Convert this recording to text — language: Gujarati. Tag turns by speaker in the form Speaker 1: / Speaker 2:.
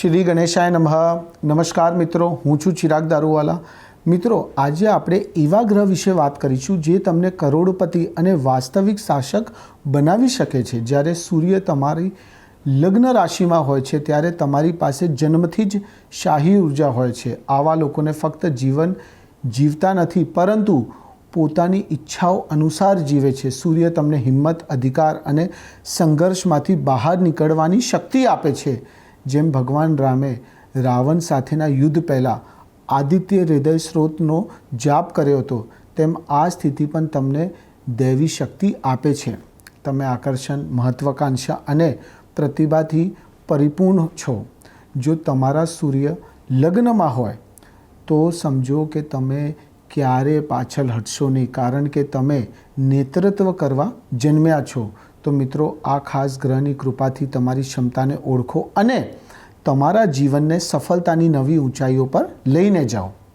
Speaker 1: શ્રી ગણેશાય નમઃ. નમસ્કાર મિત્રો, હું છું ચિરાગ દારૂવાલા. મિત્રો, આજે આપણે એવા ગ્રહ વિશે વાત કરીશું જે તમને કરોડપતિ અને વાસ્તવિક શાસક બનાવી શકે છે. જ્યારે સૂર્ય તમારી લગ્ન રાશિમાં હોય છે, ત્યારે તમારી પાસે જન્મથી જ શાહી ઊર્જા હોય છે. આવા લોકોને ફક્ત જીવન જીવતા નથી, પરંતુ પોતાની ઈચ્છાઓ અનુસાર જીવે છે. સૂર્ય તમને હિંમત, અધિકાર અને સંઘર્ષમાંથી બહાર નીકળવાની શક્તિ આપે છે. જેમ ભગવાન રામે રાવણ સાથેના યુદ્ધ પહેલાં આદિત્ય હૃદય સ્ત્રોતનો જાપ કર્યો હતો, તેમ આ સ્થિતિ પણ તમને દૈવી શક્તિ આપે છે. તમે આકર્ષણ, મહત્વાકાંક્ષા અને પ્રતિભાથી પરિપૂર્ણ છો. જો તમારા સૂર્ય લગ્નમાં હોય, તો સમજો કે તમે ક્યારે પાછળ હટશો નહીં, કારણ કે તમે નેતૃત્વ કરવા જન્મ્યા છો. તો મિત્રો, આ ખાસ ગ્રહની કૃપાથી તમારી ક્ષમતાને ઓળખો અને તમારા જીવનને સફળતાની નવી ઊંચાઈઓ પર લઈને જાઓ.